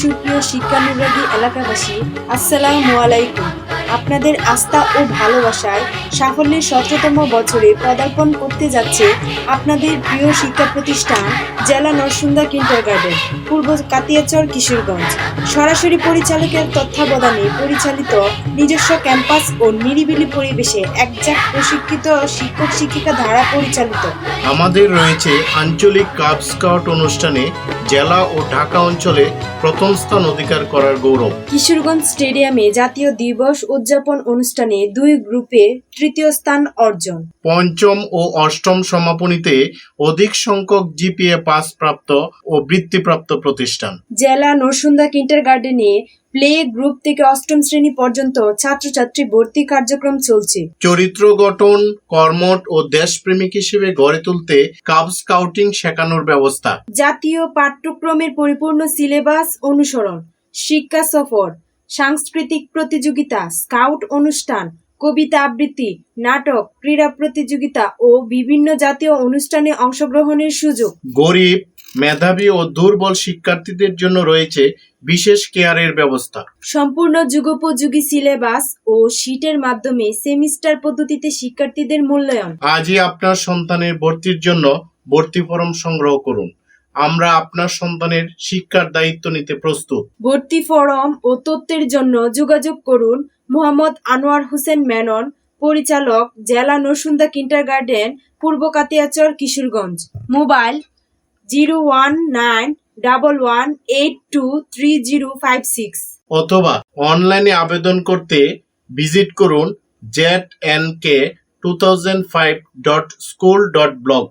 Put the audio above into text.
সুপ্রিয় শিক্ষানুরাগী এলাকাবাসী আসসালামু আলাইকুম। আপনাদের আস্থা ও ভালোবাসায় সাফল্যের সতেরোতম বছরে পদার্পণ করতে যাচ্ছে আপনাদের প্রিয় শিক্ষা প্রতিষ্ঠান জেলা নরসুন্দা কিন্টার গার্ডেন পূর্ব কাতিয়াচর কিশোরগঞ্জ। সরাসরি পরিচালকের তত্ত্বাবধানে পরিচালিত নিজস্ব ক্যাম্পাস ও নিরিবিলি পরিবেশে একজাক প্রশিক্ষিত শিক্ষক শিক্ষিকা দ্বারা পরিচালিত। আমাদের রয়েছে আঞ্চলিক কাপ স্কাউট অনুষ্ঠানে জেলা ও ঢাকা অঞ্চলে প্রথম স্থান অধিকার করার গৌরব। কিশোরগঞ্জ স্টেডিয়ামে জাতীয় দিবস উদযাপন অনুষ্ঠানে দুই গ্রুপে তৃতীয় স্থান অর্জন। পঞ্চম ও অষ্টম সমাপনীতে অধিক সংখ্যক জিপিএ পাস প্রাপ্ত ও বৃত্তিপ্রাপ্ত প্রতিষ্ঠান। জেলা নরসুন্দা কিন্টার গার্ডেনে প্লে গ্রুপ থেকে অষ্টম শ্রেণি পর্যন্ত ছাত্রছাত্রী ভর্তি কার্যক্রম চলছে। চরিত্র গঠন কর্মঠ ও দেশপ্রেমিক হিসেবে গড়ে তুলতে কাপ স্কাউটিং শেখানোর ব্যবস্থা। জাতীয় পাঠ্যক্রমের পরিপূর্ণ সিলেবাস অনুসরণ শিক্ষা সফর সাংস্কৃতিক প্রতিযোগিতা স্কাউট অনুষ্ঠান কবিতা আবৃত্তি নাটক ক্রীড়া প্রতিযোগিতা ও বিভিন্ন জাতীয় অনুষ্ঠানে অংশগ্রহণের সুযোগ। গরিব মেধাবী ও দুর্বল শিক্ষার্থীদের জন্য রয়েছে বিশেষ কেয়ারের ব্যবস্থা। সম্পূর্ণ যুগোপযোগী সিলেবাস ও শীটের মাধ্যমে সেমিস্টার পদ্ধতিতে শিক্ষার্থীদের মূল্যায়ন। আজই আপনার সন্তানের ভর্তির জন্য ভর্তি ফরম সংগ্রহ করুন। আমরা আপনার সন্তানের শিক্ষার দায়িত্ব নিতে প্রস্তুত। ভর্তি ফরম ও তথ্যের জন্য যোগাযোগ করুন মোহাম্মদ আনোয়ার হোসেন মেনন পরিচালক জেলা নরসুন্দা কিন্টার গার্ডেন পূর্ব Katiachar Kishoreganj. Mobile zero one nine double one eight two three zero five six. অথবা অনলাইনে আবেদন করতে ভিজিট করুন Z N K two thousand five dot school dot blog.